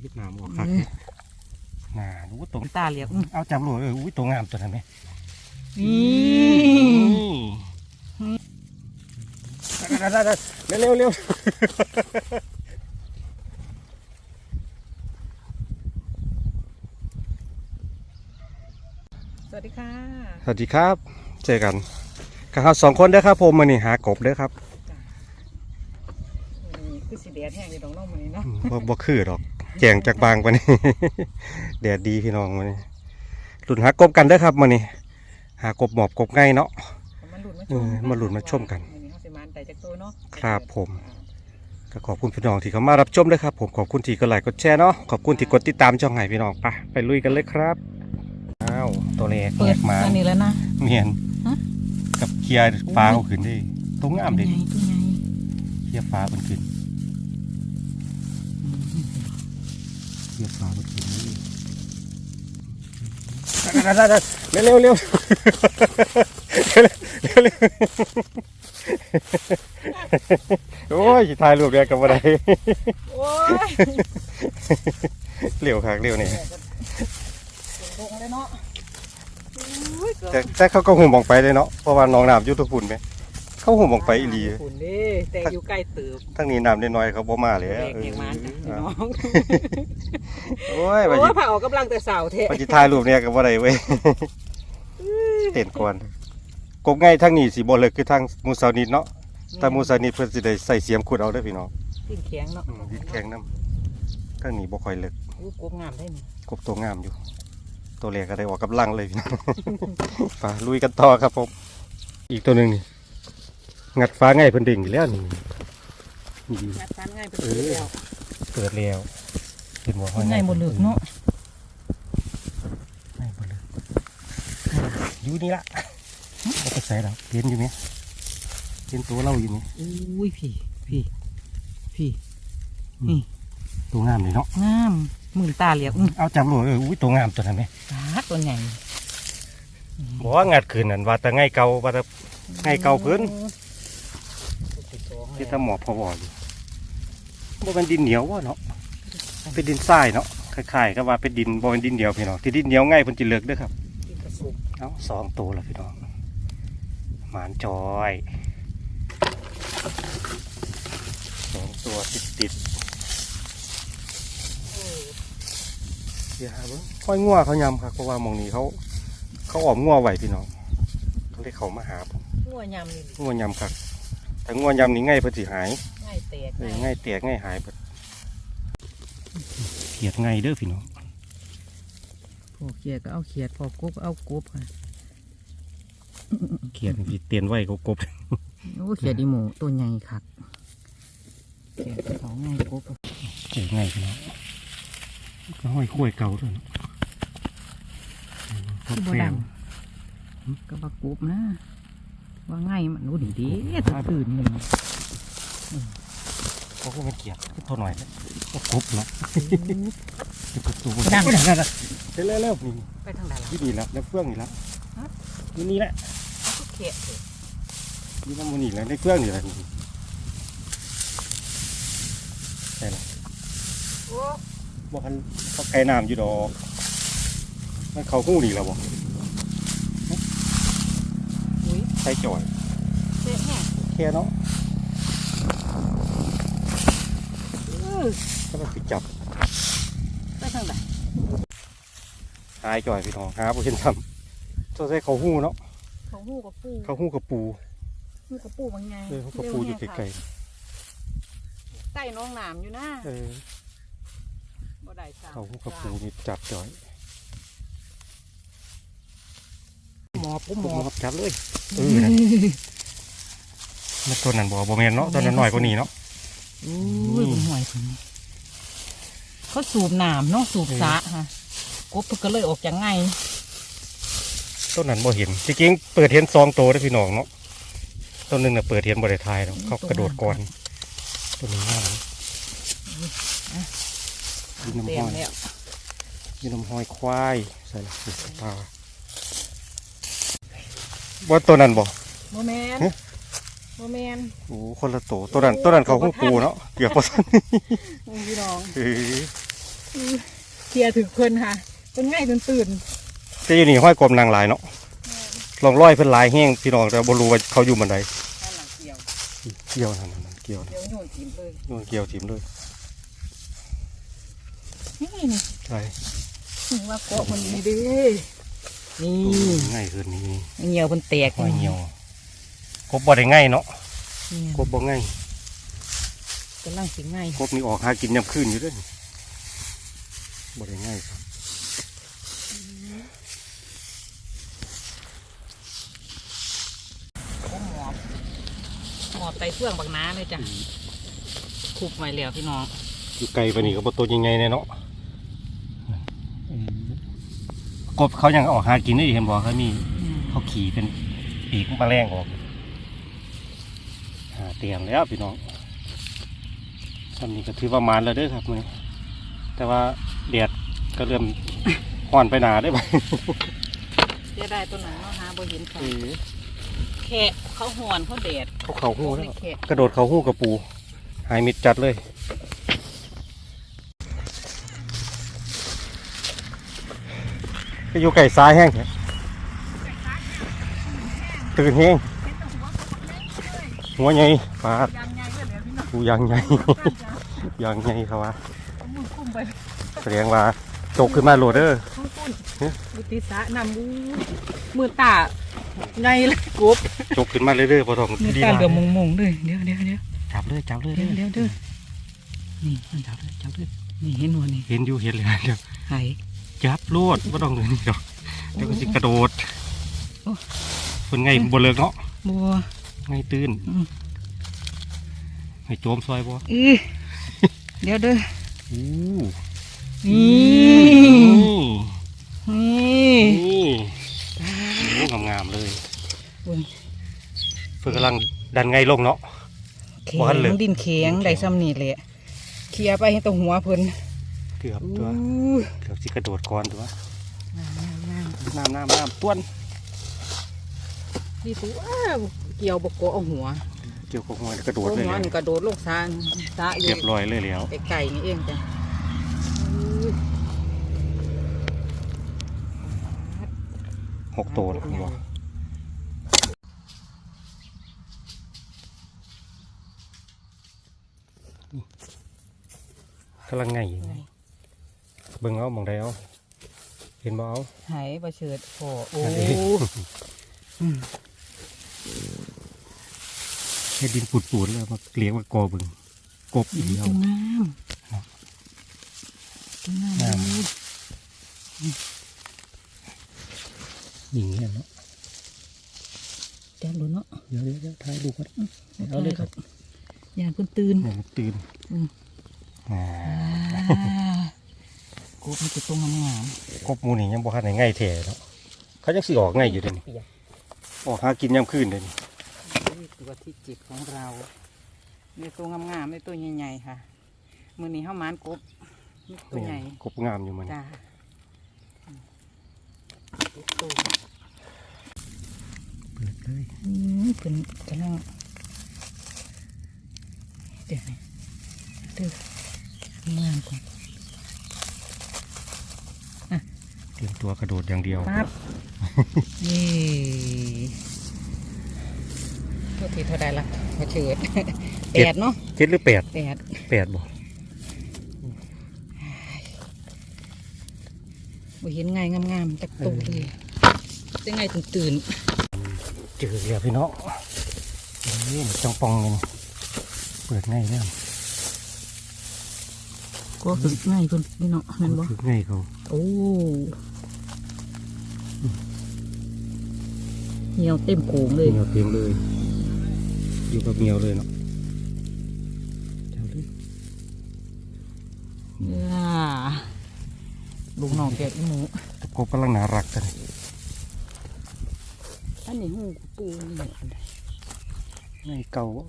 เวียดนามออกคักน่าดูว่าตรงตาเหลียกอื้อเอาจับโหลเอออุ้ยตัวงามตัวนั้นไหมนี่ได้ได้ได้เร็วเร็วสวัสดีค่ะ สวัสดีครับ เจอกันกับเราสองคนเด้อครับผมมานี่หากบเด้อครับนี่คือสีแดดแห้งอยู่ตรงน้องมันนี่เนาะบ่บ่คือดอก แจงจากบางปะนี่ แดดดีพี่น้องมานี่หลุดหากบกันเด้อครับมานี่หากบหมอบกบง่ายเนาะมันหลุดมาชเอมอมาหลุดมาชมกันวันนี้เขาสิมานแต่จากตัวเนาะครับผมก็ขอบคุณพี่น้องที่เข้ามารับชมด้วยครับ ผมขอบคุณที่กดไลค์กดแชร์เนาะขอบคุณที่กดติดตามช่องไห้พี่น้องไปไปลุยกันเลยครับอ้าวตัวเล็กเปิแยดกมาอันนี้แล้วนะ เมียนฮะ กับเคลียร์ฟ้าเขาขึ้นได้ตรงงามเด็ดตัวใหญ่ตัวใหญ่เคลียร์ฟ้ามันขึ้น เคลียร์ฟ้ามันขึ้นนี่ได้ได้ได้เร็วเร็วเร็วเร็วเร็วโอ้ยถ่ายรูปแรกกับอะไรโอ้ยเร็วคักเร็วนี่ตรงเลยเนาะอุ้ยเกือบแต่แต่เขาก็หุ่มออกไปเลยเนาะเพราะว่าน้องน้ำอยุทธพุ่นไหมเขาหุ่มออกไปอีหลีฝุ่นเด้แต่อยู่ใกล้เติบทั้งนี้น้ำน้อยๆเขาบ่มาเลยแดกเองมันจ้ะ พี่น้องโอ้ยว่าโอ้สิยผ่าออกกำลังแต่เสาร์เทะว่าสิถ่ายรูปเนี่ยก็บ่ได้เว้ยเต้นก่อนกบง่ายทั้งนี้สิบ่เลิกคือทางมูซานิดเนาะแต่มูซานิดเพิ่นสิได้ใส่เสียมขุดเอาเด้อพี่น้องดิ้นแข็งเนาะอืมดินแข็งน้ำทั้งนี้บ่ค่อยเลิกอู้กบงามได้นี่กบตัวงามอยู่ ตัวแรกก็ได้ออกกำลังเลยพี่น้องไปลุยกันต่อครับผมอีกตัวหนึงนี่งัดฟ้าง่ายเพิ่นดิ่งอยู่แล้วนี่นี่งัดฟันง่ายเป็นตัวแล้ว เปิดแล้วเห็นบ่ห้อยง่ายหมดเลยเนาะง่ายหมดเลยอยู่นี่ละเอาไปใส่แล้วเห็นอยู่ไหมเห็นตัวเราอยู่ไหมอุ้ยพี่พี่พี่ตัวงามเลยเนาะงามหมื่นตาเหลียกอื้อเอาจับโหลเอออุ้ยตัวงามตัวนั้นไหมตาตัวใหญ่บอกว่างัดคืนนั่นว่าแต่ง่ายเก่าว่าแต่ให้เก่าเพิ่นที่ถ้าหมอพอวออยู่ บ่เป็นดินเหนียววะเนาะเป็นดินทรายเนาะคล้ายๆก็ว่าเป็นดินบ่เป็นดินเหนียวพี่น้องที่ดินเหนียวง่ายเพิ่นสิเลิกเด้อครับกินกระสุกเอาสองตัวแล้วพี่น้องหมานจอยสองตัวติดติดๆอย่าเบิ่งค่อยงัวเขายำครับเพราะว่าหมองนี้เขาเขาออมงัวไหวพี่น้องเขาเลยเขามาหาผมงัวยำนี่งัวยำครับแต่งัวยำนี่ง่ายเพิ่นสิหาย ง่ายแตกเออง่ายแตกง่ายหายเบิดเขียดง่ายเด้อพี่น้องพอเขียดก็เอาเขียดพอกบก็เอากบค่ะเขียดนี่เตียนไว้ก็กบโอ้เขียดอีหมูตัวใหญ่คักเขียดของง่ายกบเจ๋งง่ายพี่น้องก็ห้อยคุ้ยเก่าด้วยเนาะก็คือแฟบ่ดังงก็ว่ากบนะว่าง่ายมันรู้ดีดีถ้าตื่นนี่มัน เขาก็ไม่เกียดก็ตัวหน่อยเลยก็กบเนาะก็ตัวดังเร็วเร็วเร็วนี่ไปทางใดล่ะที่นี่แล้วแล้วเฟื่องนี่แล้วฮะอยู่นี่แหละก็เขียดเถอะอยู่น้ำมันนี่แล้วในเฟื่องนี่แหละนี่โอ้บ่คันเขาไก่น้ำอยู่ดอกมันเขาหู้นี่แล้วบ่อุ้ยใส่จ่อยเจ๊แห้งแค่เนาะเออ ก็ต้องไปจับไปทางใดหายจ่อยพี่น้องหาบ่เห็นทำตัวใส่เขาหู้เนาะเขาหูกับปูเขาหู้กับปูหูกับปูมันไงเออเขากับปูอยู่ไกลใต้น้องน้ำอยู่นะๆเออบ่ได้จ้าเขาหู้กับปูนี่จับจ่อยหมอบปุ๊บหหมมออบจับเลยเออนั่นมันตัวนั้นบ่บ่แม่นเนาะตัวนั้นน้อยกว่านี้เนาะ อุ้ยเป็นหอยเพิ่นเขาสูบน้ำเนาะสูบสระค่ะกบเพิ่นก็เลยออกจากไงตัวนั้นบ่เห็นจริงๆเปิดเห็นซองโตได้อพี่น้องเนาะตัวหนึงน่ะเปิดเห็นบ่ได้ทายเนาะเขากระโดดก่อนตัวนี้งามยินน้ำเต็ห้มอยแล้วยินน้ำห้อยควายใส่ละสิปลาว่าตัวนั้นบ่โมแมนฮะ โมแมนโอ้คนละโตตัวนั้นตัวนั้นเขาหูปูเนาะเกือบบ่ทันพี่น้องเออเคลียร์ถึงเพิ่นค่ะเพิ่นง่ายจนตื่นแต่อยู่นี่ห้อยกบนางหลายเนาะลองร้อยเพิ่นหลายแห้งพี่น้องแต่บ่รู้ว่าเขาอยู่บันไดด้านหลังเกี่ยวเกี่ยวนั่นนั่นเกี่ยวนั่นเดี๋ยวโยนทิมเลยนู่นเกี่ยวจิ้มเลยนี่นี่ใช่ถึงว่าเกาะมันนี่เด้นี่ง่ายขึ้นนี่เหนียวมันแตกห้อยเหี่ยว กบบ่ได้ง่ายเนาะนี่กบบ่ง่ายกำลังสิง่ายกบนี่ออกหากินยามคืนอยู่เด้วยบ่ได้ง่ายครับหมอบหมอบไตเฟื่องบักน้าเลยจ้ะคุบไว้แล้วพี่น้องอยู่ไกลไปนี่ก็บ่ตัวยังไงแน่เนาะกบเขายังออกหากินได้อีกเห็นบ่เขามีเขาขี่เป็นปีกแมลงออกหา เตรียมแล้วพี่น้องทำนี้ก็ถือว่ามานแล้วเด้อครับมือแต่ว่าแดดก็เริ่มห่อนไปหนาได้ไหมเสียได้ตัวหนังเนาะหาบ่เห็นค่ะแค่เขาหอนเขาแดดเขาเขาหู้แล้วไม่แค่กระโดดเขาหู้กระปู หายมิดจัดเลยก็อยู่ไก่ซ้ายแห้งแท้ตื่นแห้ง หัวใหญ่ปลายังไงก็เหลือพี่น้องปูยางใหญ่ยางใหญ่เขาว่าเอามือคุ้มไปแสดงว่าตกขึ้นมาโหลดเด้อข้างต้นฮะบุติสะนำอู้มือตาไงเลยกบตกขึ้นมาเรื่อยๆพอทองมือดีตานะเหลือมงๆเลยเดี๋ยวเดี๋ยวเดี๋ยวจับเลยจับเลยเดี๋ยวเดี๋ยวเดี๋ยวนี่มันจับเลยจับเลยนี่เห็นหัวนี่เห็นอยู่เห็นเลยเดี๋ยวหายจับโลดว่าต้องเดินนี่หรอกเดี๋ยวก็สิกระโดดโอ้เป็นไงบนเลิกเนาะบัว ไงตื่นอืมให้โจมซอยบ่อือเดี๋ยวเด้ออู้นี่นี่นี่นี่โอ้งามๆเลยโอ้ยเพิ่นกำลังดันไงลงเนาะแข็บ่ทันเหลืองดินแข็งได้ซ้ำนี่แหละเคลียร์ไปให้ตรงหัวเพิ่นเกือบอู้ตัวเกือบสิกระโดดก่อนตัวงามงามงามน้ำน้ำน้ำต้วน นี่ตัวเกี่ยวบกโกะเอาหัว เกี่ยวกับหัวแล้วกระโดเอาดเลยหัวแล้วนี่กระโดดลงซานซะอเรียู่ยบร้อยเลยแล้วไอ้ไก่นี่เองจ้ะอู้ยหกตัวแล้วคุณบ่กำลังไงอยู่เบิ่งเอามองได้เอาเห็นบ่เอาหายประเฉิดพอโอ้อันนี้อืม เฮ็ดดินปูดๆแล้วมาเลี้ยงมากอเบิ่งกบอีกแล้วตัวงามตัวงามงามเลยอย่างเงี้ยเนาะจับดูเนาะเดี๋ยวเดี๋ยวเดี๋ยวถ่ายรูปก่อนเอาเลยครับยานเพิ่นตื่นเนี่ยมันตื่นอืมอ่ากูมันจะตรงงามกบหมูนี่ยังบ่ทันได้ง่ายแท้เนาะเขายังสิออกง่ายอยู่เด้นี่เปียกออกหากินยามคืนเด้นี่นี่ ตัวที่จิบของเราในตัวงามๆในตัวใหญ่ๆค่ะ มือนี้เข้ามานกบนี่ตัวใหญ่กบงามอยู่มันจ้าอืมตัวเปิดเลยอืมเป็นกำลังเดี๋ยวนะเดืองามก่อนเตรียมตัวกระโดดอย่างเดียวปั๊บนี่ตัว ที่เท่าใดละมาเฉิดแปดเนาะเจ็ดหรือแปดแปดแปดบ่บ่เห็นไงงามๆจากตัวเลยจะไงตื่นตื่นเจอแล้วพี่น้องนี่จังปองเลยเปิดง่ายเนี่ยก็คือง่ายคนนี่เนาะนั่นบ่คือง่ายเขาโอ้เหี่ยวเต็มโขงเลยเมียวเต็มเลย อยู่กับเมียวเลยเนาะเจ้าเลยย่าลูกน้องแกะอีหมูตะกบกำลังน่ารักกันอันนี้หูปูนี่แหละง่ายเก่าบ่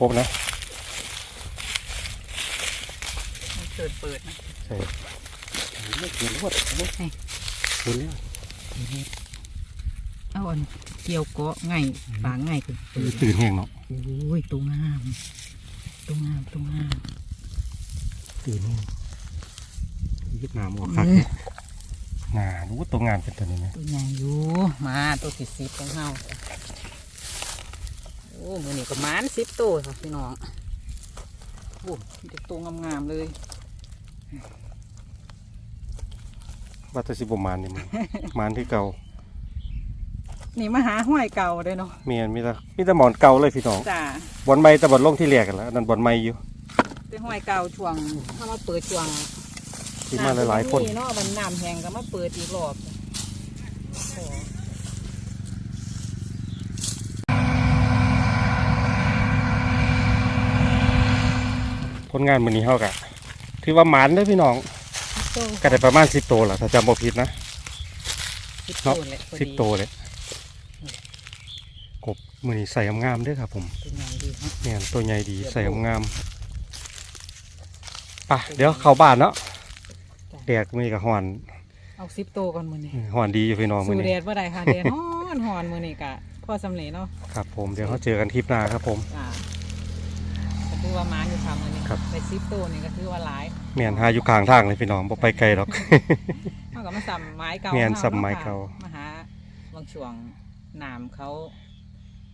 กบนะมันเปิดเปิดนะใช่เลือกเขียนรวดเลื อกให้เขียนแล้วเเอาอันเกี่ยวเกาะไงปางไงคือเปิดตื่นแห้งเนาะโอ้ยตัวงามตัวงามตัวงามตื่นแห้งยึดน้ำออกคักเออหนารู้ว่าตัวงามเป็นตัวนี้ไหมตัวใหญ่อยู่มาตัวที่สิบของเฮาโอ้มือนี่ก็หมานสิบตัวค่ะพี่น้องโอ้มีแต่ตัวงามๆเลย ว่าแตสิบมานนี่มัน มานที่เก่านี่มาหาห้อยเก่าเลยเนาะเมียนมีแต่มีแต่หมอนเก่าเลยพี่น้องจ้าบอลไม้แต่บอลลงที่เรียกกันแล้วอันนั่นบอลไม้อยู่เป็นห้อยเก่าช่วงถ้ามาเปิดช่วงที่มาหลายๆคนเนาะมันน้ำแห้งก็มาเปิดอีกรอบโอ้ผลงานมือนี้เท่ากับถือว่าหมานได้อพี่น้อง โตก็ได้ประมาณสิบตัวแหละถ้าจำบ่ผิดนะสิบเนาะโตแหละพอสิบดีตัวเลยกบมือนี้ใส่งามๆเด้วยครับผมเป็นอย่างดีเนาะเนี่ยตัวใหญ่ดีใส่งามๆไปะเดี๋ยวเข้าบ้านเนาะแดดมือนี้กับหอนเอาสิบโตก่อนมือนี้หอนดีอยู่พี่น้องมือสู้แดนี้ดว่าใดค่ะแดดฮ้อนหอนมือนี้กะพ่อสำเร็จเนาะครับผมเดี๋ยวเขาเจอกันทริปหน้าครับผม จ้า ก็ถือว่ามาอยู่ทำมือนี้ครับ ไปสิบโตนี่ก็ถือว่าหลายเมียนหาอยู่กลางทางเลยพี่น้องบ่ไปไกลหรอก เท่ากับมาสัมไม้เก่าแม่นเฮาสัมไม้เก่ามาหาบางช่วงน้ำเขา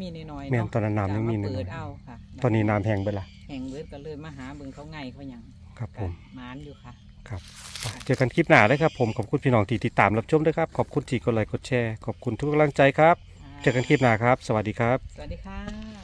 มีน้อยๆแม่นเนาะตอนนั้นน้ำยังมีก็น้เปิอยดเอาค่ะตอนนี้น้ำแห้งไปละแห่งเบิดก็เลยมาหาเบิ่งเขาไงเขาหยังครับผมหมานอยู่ค่ะครับไปเจอกันคลิปหน้าเลยครับผม ขอบคุณพี่น้องที่ติดตามรับชมด้วยครับ ขอบคุณที่กดไลค์กดแชร์ ขอบคุณทุกกำลังใจครับ เจอกันคลิปหน้าครับ สวัสดีครับ สวัสดีค่ะ